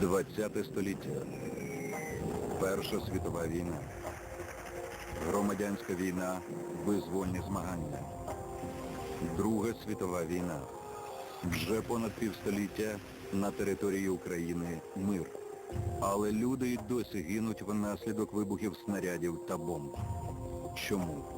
ХХ століття. Перша світова війна. Громадянська війна, визвольні змагання. Друга світова війна. Вже понад півстоліття на території України мир. Але люди й досі гинуть внаслідок вибухів снарядів та бомб. Чому?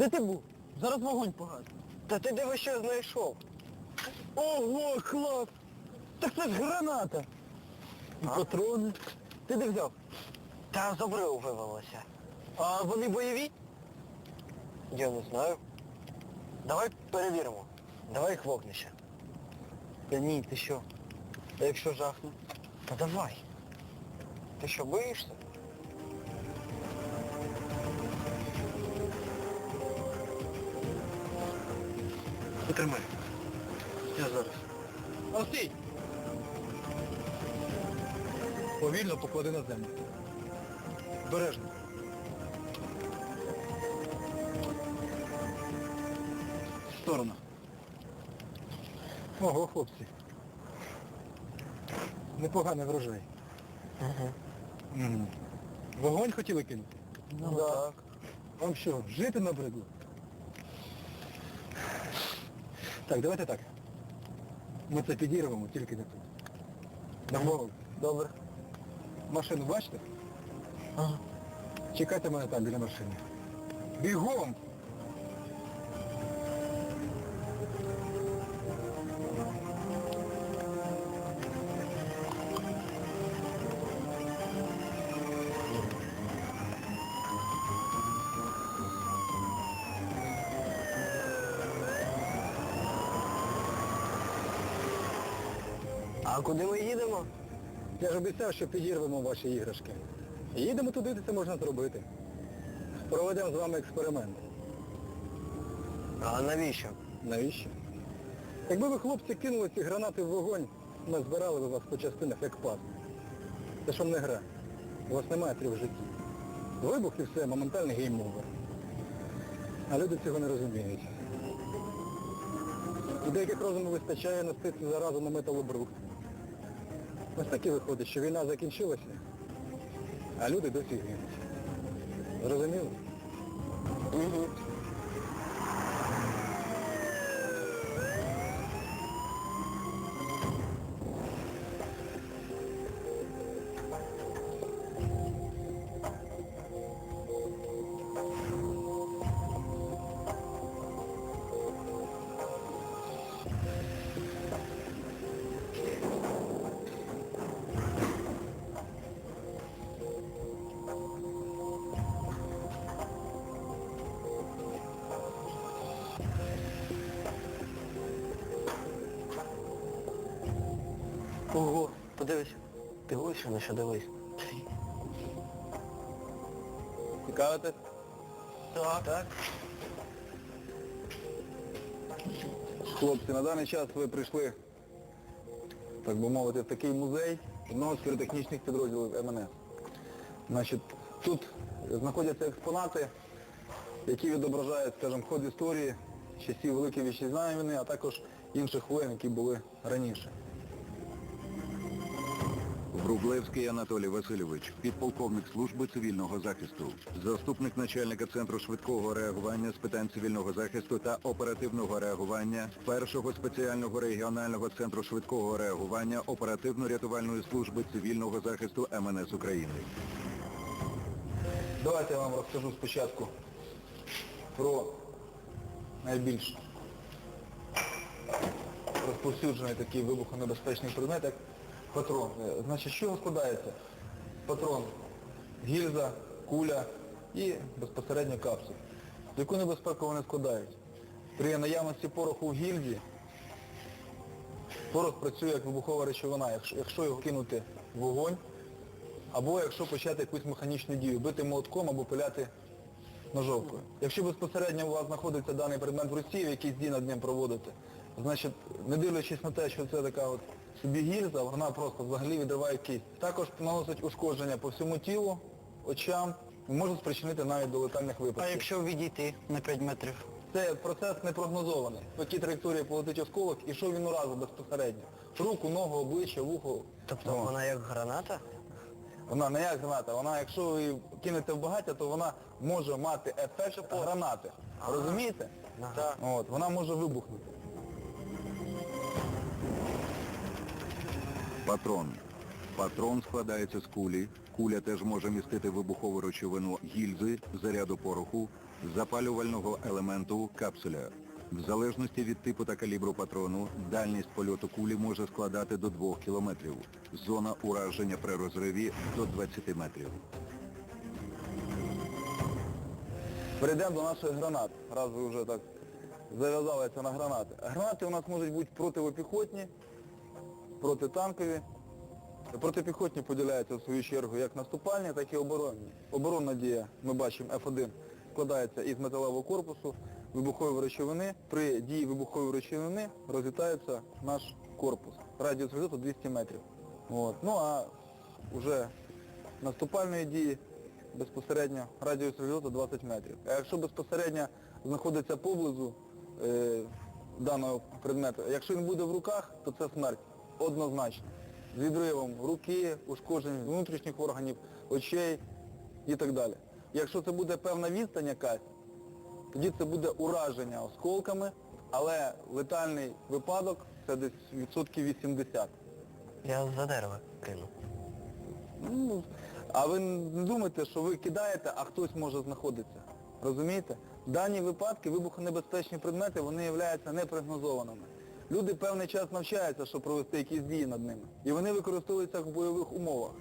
Де ти був? Зараз вогонь погас. Та ти диви, що знайшов. Ого, клас! Так це ж граната! І А? патрони. Ти де взяв? Та з обриву вивелося. А вони бойові? Я не знаю. Давай перевіримо. Давай їх вогнище. Та ні, ти що? А якщо жахне? Та давай. Ти що, боїшся? Потримай. Я зараз. А стій! Повільно поклади на землю. Бережно. В сторону. Ого, хлопці. Непоганий врожай. Угу. Вогонь хотіли кинути? Ну так. Вам що, жити набридло? Так, давайте так. Ми це підірвемо, тільки не тут. На голову. Добре. Машину бачите? Ага. Чекайте мене там біля машини. Бігом! Куди ми їдемо? Я ж обіцяв, що підірвемо ваші іграшки. Їдемо туди, де це можна зробити. Проведемо з вами експеримент. А навіщо? Навіщо? Якби ви, хлопці, кинули ці гранати в вогонь, ми збирали би вас по частинах як пас. Це ж вам не гра. У вас немає трьох життів. Вибух і все, моментальний гейм-овер. А люди цього не розуміють. У деяких розуму вистачає нести цю заразу на металобрухт. Ось таке виходить, що війна закінчилася, а люди досі гинуть. Зрозуміло? Угу. Ого, подивись. Дивись, на що дивись. Цікавитесь? Так. Так. Хлопці, на даний час ви прийшли, так би мовити, в такий музей одного з піротехнічних підрозділів МНС. Значить, тут знаходяться експонати, які відображають, скажімо, ход історії часів Великої Вітчизняної війни, а також інших воєн, які були раніше. Врублевський Анатолій Васильович, підполковник служби цивільного захисту, заступник начальника центру швидкого реагування з питань цивільного захисту та оперативного реагування першого спеціального регіонального центру швидкого реагування оперативно-рятувальної служби цивільного захисту МНС України. Давайте я вам розкажу спочатку про найбільш розповсюджений такий вибухонебезпечний предмет, як патрон. Е, Значить, чого складається? Патрон, гільза, куля і безпосередньо капсуль. Яку небезпеку вони складають? При наявності пороху в гільзі порох працює як вибухова речовина. Якщо, його кинути в вогонь, або якщо почати якусь механічну дію, бити молотком або пиляти ножовкою. Якщо безпосередньо у вас знаходиться даний предмет в руці, якийсь дій над ним проводите, значить, не дивлячись на те, що це така от собі гільза, вона просто взагалі відриває кість. Також наносить ушкодження по всьому тілу, очам, може спричинити навіть до летальних випадків. А якщо відійти на 5 метрів? Це процес непрогнозований. В якій траєкторії полетить осколок і що він уразив безпосередньо. Руку, ногу, обличчя, вухо. Тобто О. вона як граната? Вона не як граната, вона якщо ви кинете в багаття, то вона може мати ефект гранати. Розумієте? Ага. От, вона може вибухнути. Патрон. Патрон складається з кулі. Куля теж може містити вибухову речовину гільзи, заряду пороху, запалювального елементу капсуля. В залежності від типу та калібру патрону, дальність польоту кулі може складати до 2 кілометрів. Зона ураження при розриві до 20 метрів. Перейдемо до наших гранат, раз ви вже так зав'язалися на гранати. Гранати у нас можуть бути противопіхотні, протитанкові. Протипіхотні поділяються в свою чергу як наступальні, так і оборонні. Оборонна дія, ми бачимо, F1 складається із металевого корпусу, вибухової речовини. При дії вибухової речовини розлітається наш корпус. Радіус розліту 200 метрів. От. Ну а вже наступальної дії безпосередньо радіус розліту 20 метрів. А якщо безпосередньо знаходиться поблизу е, даного предмету, якщо він буде в руках, то це смерть. Однозначно. З відривом руки, ушкодженням внутрішніх органів, очей і так далі. Якщо це буде певна відстань якась, тоді це буде ураження осколками, але летальний випадок це десь відсотків 80. Я за дерево кину. Ну, а ви не думайте, що ви кидаєте, а хтось може знаходитися. Розумієте? Дані випадки, вибухонебезпечні предмети, вони являються непрогнозованими. Люди певний час навчаються, щоб провести якісь дії над ними. І вони використовуються в бойових умовах.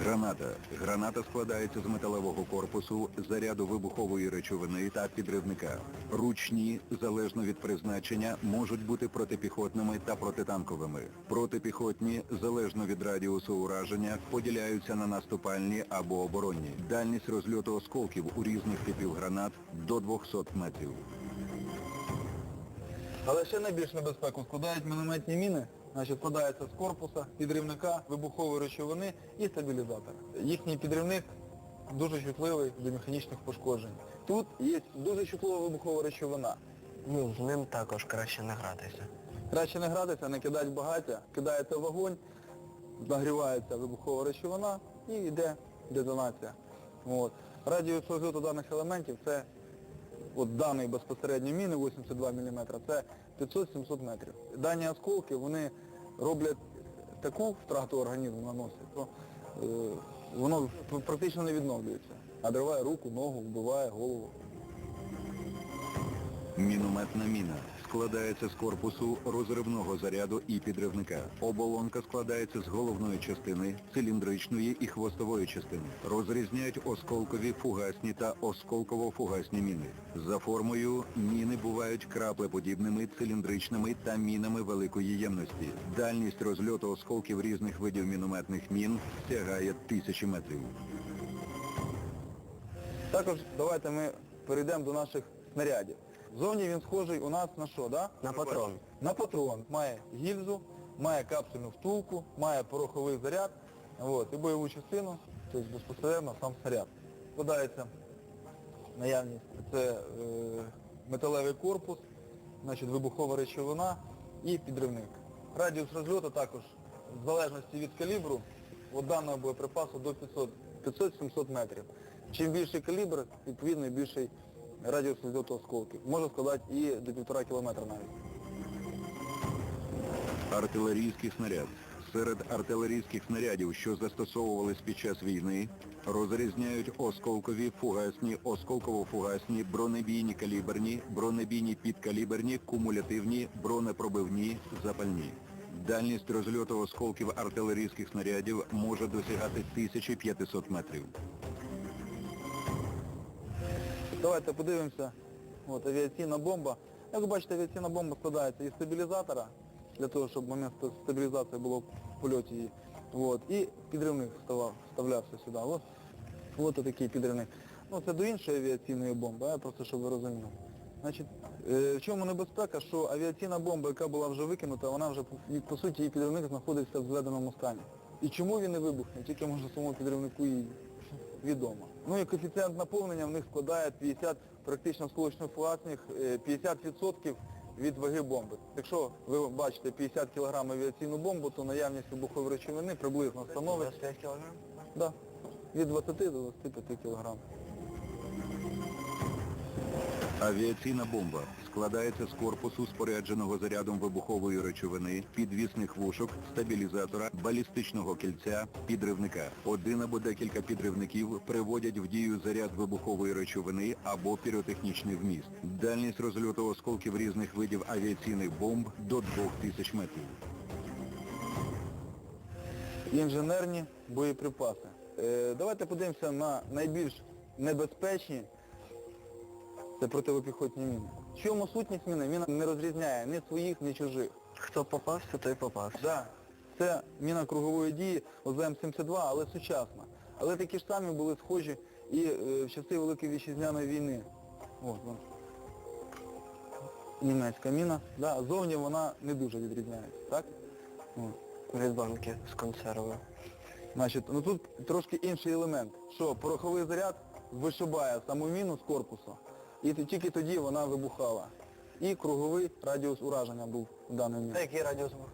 Граната. Граната складається з металевого корпусу, заряду вибухової речовини та підривника. Ручні, залежно від призначення, можуть бути протипіхотними та протитанковими. Протипіхотні, залежно від радіусу ураження, поділяються на наступальні або оборонні. Дальність розльоту осколків у різних типів гранат до 200 метрів. Але ще найбільш небезпеку складають мінометні міни, значить складаються з корпуса, підривника, вибухової речовини і стабілізатора. Їхній підривник дуже чутливий до механічних пошкоджень. Тут є дуже чутлива вибухова речовина. Ну, з ним також краще не гратися. Краще не гратися, не кидати багаття, кидається вогонь, нагрівається вибухова речовина і йде детонація. От. Радіус розльоту даних елементів це от даної безпосередньо міни 82 мм, це 500-700 метрів. Дані осколки, вони роблять таку втрату організму наносять, що е, воно практично не відновлюється. А дриває руку, ногу, вбиває голову. Мінометна міна складається з корпусу розривного заряду і підривника. Оболонка складається з головної частини, циліндричної і хвостової частини. Розрізняють осколкові фугасні та осколково-фугасні міни. За формою міни бувають краплеподібними, циліндричними та мінами великої ємності. Дальність розльоту осколків різних видів мінометних мін сягає тисячі метрів. Також давайте ми перейдемо до наших снарядів. Зовні він схожий у нас на що, да? На патрон. На патрон. Має гільзу, має капсульну втулку, має пороховий заряд от, і бойову частину, тобто безпосередньо сам снаряд. Подається наявність, це е, металевий корпус, значить, вибухова речовина і підривник. Радіус розльоту також, в залежності від калібру, от даного боєприпасу до 500 500-700 метрів. Чим більший калібр, відповідно, більший радіус розльоту осколків. Може складати і до півтора кілометра навіть. Артилерійський снаряд. Серед артилерійських снарядів, що застосовувались під час війни, розрізняють осколкові, фугасні, осколково-фугасні, бронебійні каліберні, бронебійні підкаліберні, кумулятивні, бронепробивні, запальні. Дальність розльоту осколків артилерійських снарядів може досягати 1500 метрів. Давайте подивимося. От, авіаційна бомба. Як ви бачите, авіаційна бомба складається із стабілізатора, для того, щоб момент стабілізації було в польоті її. От, і підривник вставав, вставлявся сюди. От, от такий підривник. Ну, це до іншої авіаційної бомби, а просто щоб ви розуміли. Значить, е, в чому небезпека, що авіаційна бомба, яка була вже викинута, вона вже, по суті, її підривник знаходиться в зведеному стані. І чому він не вибухне, тільки може самому підривнику і відомо. Ну і коефіцієнт наповнення в них складає 50 практично сполучно-фугасних, е, 50% від ваги бомби. Якщо ви бачите 50 кг авіаційну бомбу, то наявність вибухової речовини приблизно становить 25 кілограм? да, від 20 до 25 кг. Авіаційна бомба складається з корпусу, спорядженого зарядом вибухової речовини, підвісних вушок, стабілізатора, балістичного кільця, підривника. Один або декілька підривників приводять в дію заряд вибухової речовини або піротехнічний вміст. Дальність розльоту осколків різних видів авіаційних бомб до 2000 метрів. інженерні боєприпаси. Е, давайте подивимося на найбільш небезпечні це противопіхотні міни. В чому сутність міни? Міна не розрізняє ні своїх, ні чужих. Хто попався, той попався. Да, це міна кругової дії ОЗМ-72, але сучасна. Але такі ж самі були схожі і е, в часи Великої Вітчизняної війни. От, вон. Німецька міна. Да, зовні вона не дуже відрізняється, так? От. Від банки з консервою. Значить, ну тут трошки інший елемент, що пороховий заряд вишибає саму міну з корпусу, і тільки тоді вона вибухала. І круговий радіус ураження був у даної міни. А який радіус був?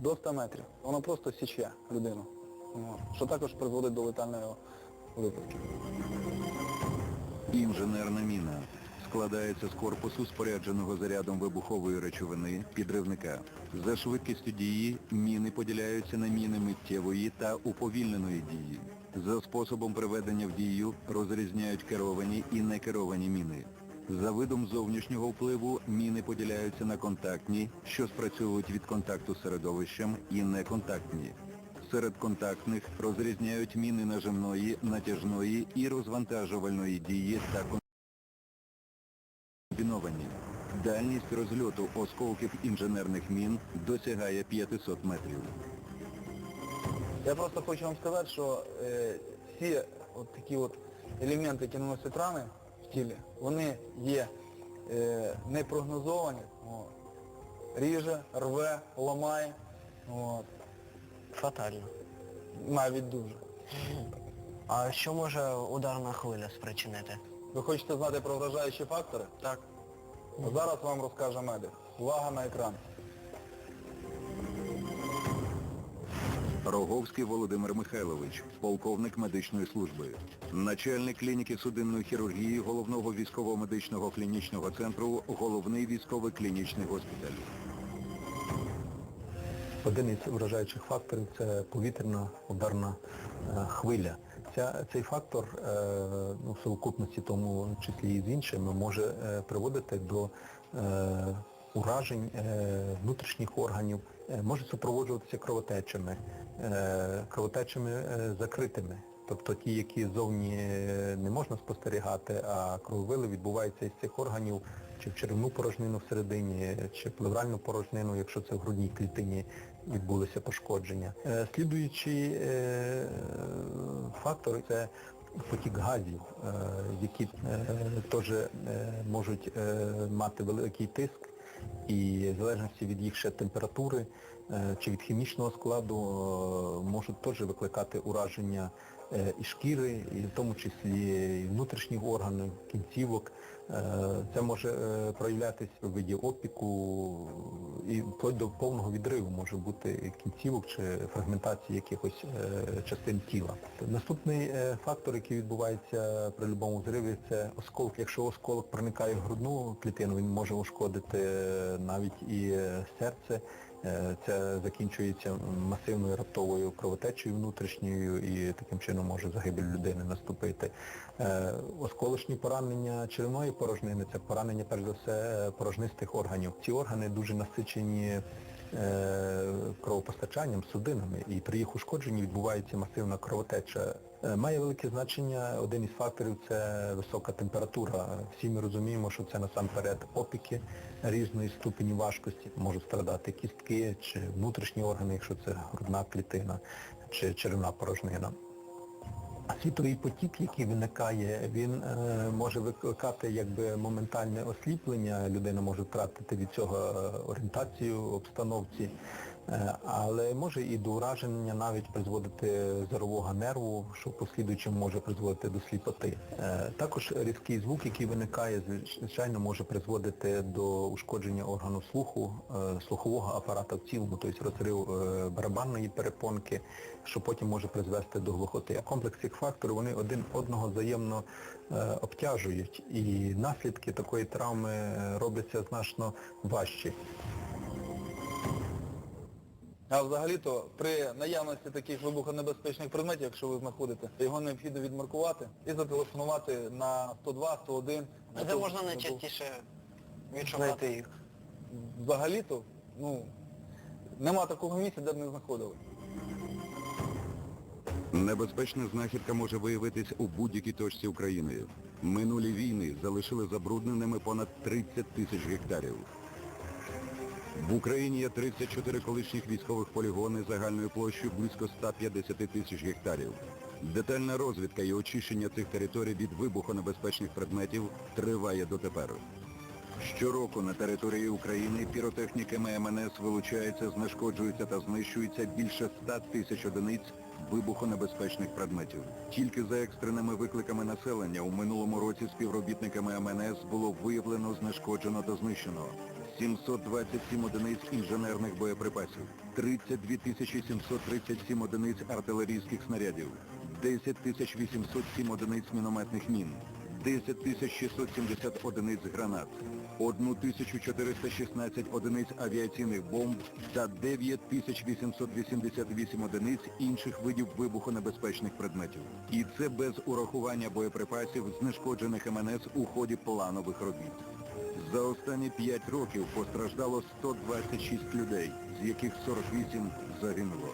До 100 метрів. Воно просто січе людину. Що також призводить до летального випадку. Інженерна міна складається з корпусу, спорядженого зарядом вибухової речовини, підривника. За швидкістю дії міни поділяються на міни миттєвої та уповільненої дії. За способом приведення в дію розрізняють керовані і некеровані міни. За видом зовнішнього впливу міни поділяються на контактні, що спрацьовують від контакту з середовищем, і неконтактні. Серед контактних розрізняють міни нажимної, натяжної і розвантажувальної дії та комбіновані. Дальність розльоту осколків інженерних мін досягає 500 метрів. Я просто хочу вам сказати, що е, всі от такі от елементи, які наносять рани в тілі, вони є е, непрогнозовані. От. Ріже, рве, ламає. От. Фатально. Навіть дуже. А що може ударна хвиля спричинити? Ви хочете знати про вражаючі фактори? Так. Зараз вам розкаже медик. Увага на екран. Роговський Володимир Михайлович, полковник медичної служби, начальник клініки судинної хірургії головного військово-медичного клінічного центру, головний військовий клінічний госпіталь. Один із вражаючих факторів це повітряна ударна е, хвиля. Ця, цей фактор е, ну, в совокупності, тому числі і з іншими, може е, приводити до уражень внутрішніх органів, може супроводжуватися кровотечами, кровотечами е, закритими. Тобто ті, які зовні е, не можна спостерігати, а крововили відбуваються із цих органів чи в черевну порожнину всередині, чи плевральну порожнину, якщо це в грудній клітині відбулися пошкодження. Е, Слідуючий е, фактор це потік газів, е, які е, теж е, можуть е, мати великий тиск і в залежності від їх ще температури е, чи від хімічного складу е, можуть теж викликати ураження е, і шкіри, і в тому числі і внутрішніх органів, кінцівок. Е, Це може е, проявлятися в виді опіку і вплоть до повного відриву може бути кінцівок чи фрагментації якихось е, частин тіла. Наступний е, фактор, який відбувається при будь-якому зриві, це осколок. Якщо осколок проникає в грудну клітину, він може ушкодити е, навіть і е, серце. Е, Це закінчується масивною раптовою кровотечею внутрішньою і таким чином може загибель людини наступити. Е, Осколочні поранення черевної порожнини це поранення перш за все порожнистих органів. Ці органи дуже насичені е, кровопостачанням, судинами, і при їх ушкодженні відбувається масивна кровотеча. Е, Має велике значення один із факторів це висока температура. Всі ми розуміємо, що це насамперед опіки різної ступені важкості. Можуть страдати кістки чи внутрішні органи, якщо це грудна клітина чи черевна порожнина. Світовий потік, який виникає, він е, може викликати якби моментальне осліплення, людина може втратити від цього е, орієнтацію обстановці, але може і до ураження навіть призводити зорового нерву, що в послідуючому може призводити до сліпоти. Е, також різкий звук, який виникає, звичайно, може призводити до ушкодження органу слуху, е, слухового апарата в цілому, тобто розрив е, барабанної перепонки, що потім може призвести до глухоти. А Комплекс цих факторів вони один одного взаємно е, обтяжують і наслідки такої травми е, робляться значно важчі. А взагалі-то при наявності таких вибухонебезпечних предметів, якщо ви знаходите, його необхідно відмаркувати і зателефонувати на 102, 101. А де можна найчастіше відшукати їх? Взагалі-то, ну, нема такого місця, де б не знаходили. Небезпечна знахідка може виявитись у будь-якій точці України. Минулі війни залишили забрудненими понад 30 тисяч гектарів. В Україні є 34 колишніх військових полігони загальною площею близько 150 тисяч гектарів. Детальна розвідка і очищення цих територій від вибухонебезпечних предметів триває дотепер. Щороку на території України піротехніками МНС вилучається, знешкоджується та знищується більше 100 тисяч одиниць вибухонебезпечних предметів. Тільки за екстреними викликами населення у минулому році співробітниками МНС було виявлено, знешкоджено та знищено 727 одиниць інженерних боєприпасів, 32 737 одиниць артилерійських снарядів, 10 807 одиниць мінометних мін, 10 670 одиниць гранат, 1416 одиниць авіаційних бомб та 9 тисяч 888 одиниць інших видів вибухонебезпечних предметів. І це без урахування боєприпасів, знешкоджених МНС у ході планових робіт. За останні 5 років постраждало 126 людей, з яких 48 загинуло.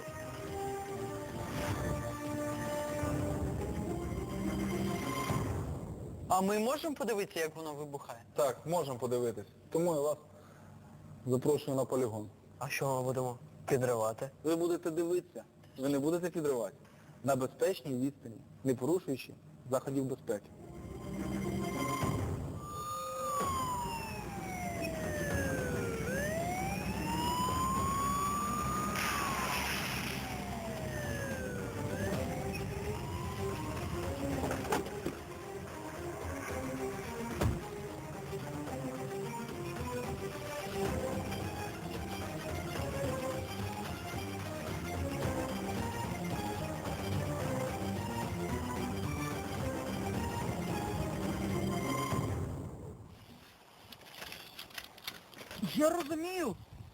А ми можемо подивитися, як воно вибухає? Так, можемо подивитись. Тому я вас запрошую на полігон. А що ми будемо підривати? Ви будете дивитися, ви не будете підривати. На безпечній відстані, не порушуючи заходів безпеки.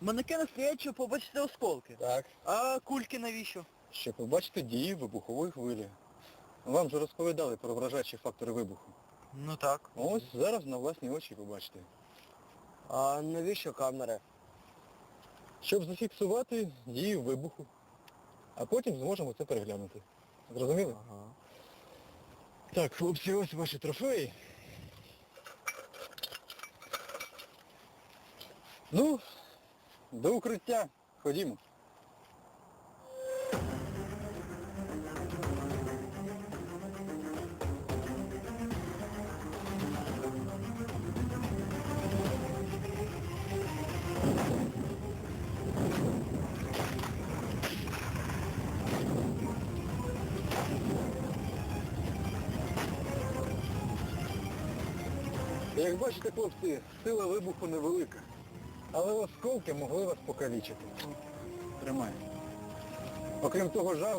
Манекени стоять, щоб побачити осколки. Так. А кульки навіщо? Щоб побачити дії вибухової хвилі. Вам же розповідали про вражаючі фактори вибуху. Ну так. Ось зараз на власні очі побачите. А навіщо камери? Щоб зафіксувати дію вибуху. А потім зможемо це переглянути. Зрозуміли? Ага. Так, хлопці, ось ваші трофеї. Ну, до укриття. Ходімо. Як бачите, хлопці, сила вибуху невелика. Але осколки могли вас покалічити. Тримай. Окрім того, жар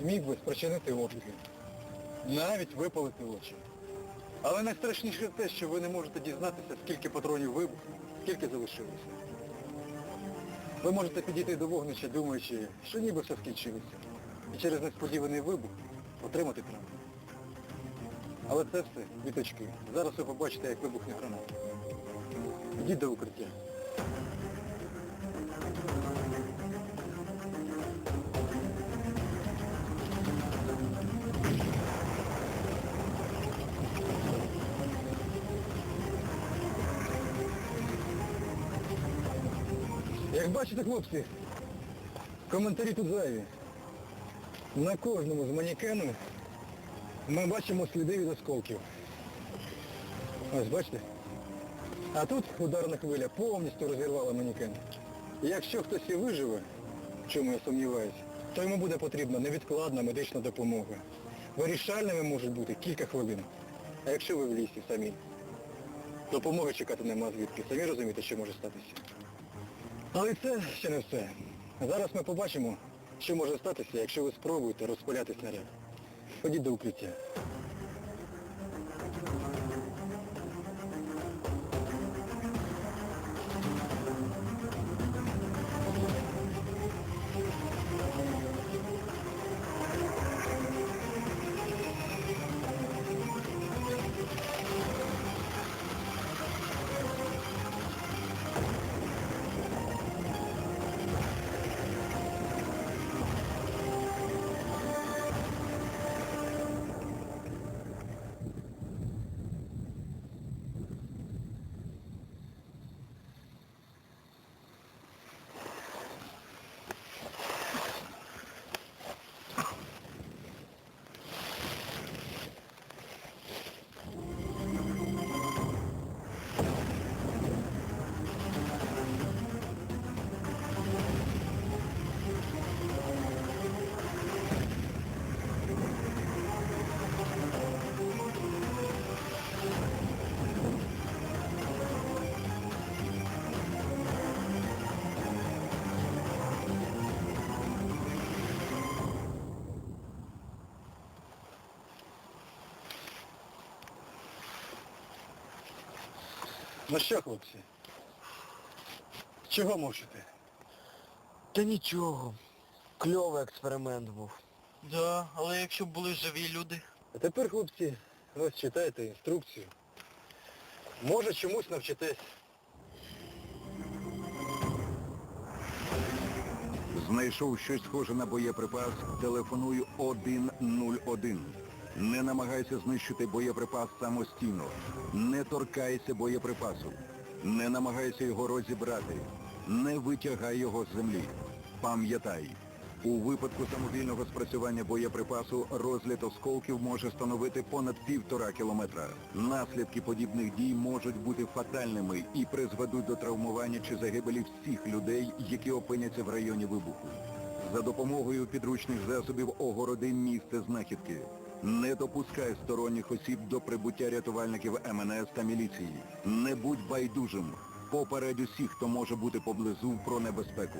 з міг би спричинити опіки. Навіть випалити очі. Але найстрашніше те, що ви не можете дізнатися, скільки патронів вибухнуло, скільки залишилося. Ви можете підійти до вогнища, думаючи, що ніби все скінчилося. І через несподіваний вибух отримати травму. Але це все віточки. Зараз ви побачите, як вибухне граната. Йдіть до укриття. Як бачите, хлопці, коментарі тут зайві. На кожному з манікенів ми бачимо сліди від осколків. Ось бачите? А тут ударна хвиля повністю розірвала манікен. Якщо хтось і виживе, в чому я сумніваюся, то йому буде потрібна невідкладна медична допомога. Вирішальними можуть бути кілька хвилин. А якщо ви в лісі самі, допомоги чекати нема звідки. Самі розумієте, що може статися. Але це ще не все. Зараз ми побачимо, що може статися, якщо ви спробуєте розпиляти снаряд. Ходіть до укриття. Ну що, хлопці? Чого мовчите? Та нічого. Кльовий експеримент був. Да, але якщо б були живі люди. А тепер, хлопці, ось читайте інструкцію. Може чомусь навчитесь. Знайшов щось схоже на боєприпас, телефоную 101. Не намагайся знищити боєприпас самостійно. Не торкайся боєприпасу. Не намагайся його розібрати. Не витягай його з землі. Пам'ятай, у випадку самовільного спрацювання боєприпасу розліт осколків може становити понад півтора кілометра. Наслідки подібних дій можуть бути фатальними і призведуть до травмування чи загибелі всіх людей, які опиняться в районі вибуху. За допомогою підручних засобів огороди місце знахідки. Не допускай сторонніх осіб до прибуття рятувальників МНС та міліції. Не будь байдужим. Поперед усіх, хто може бути поблизу про небезпеку.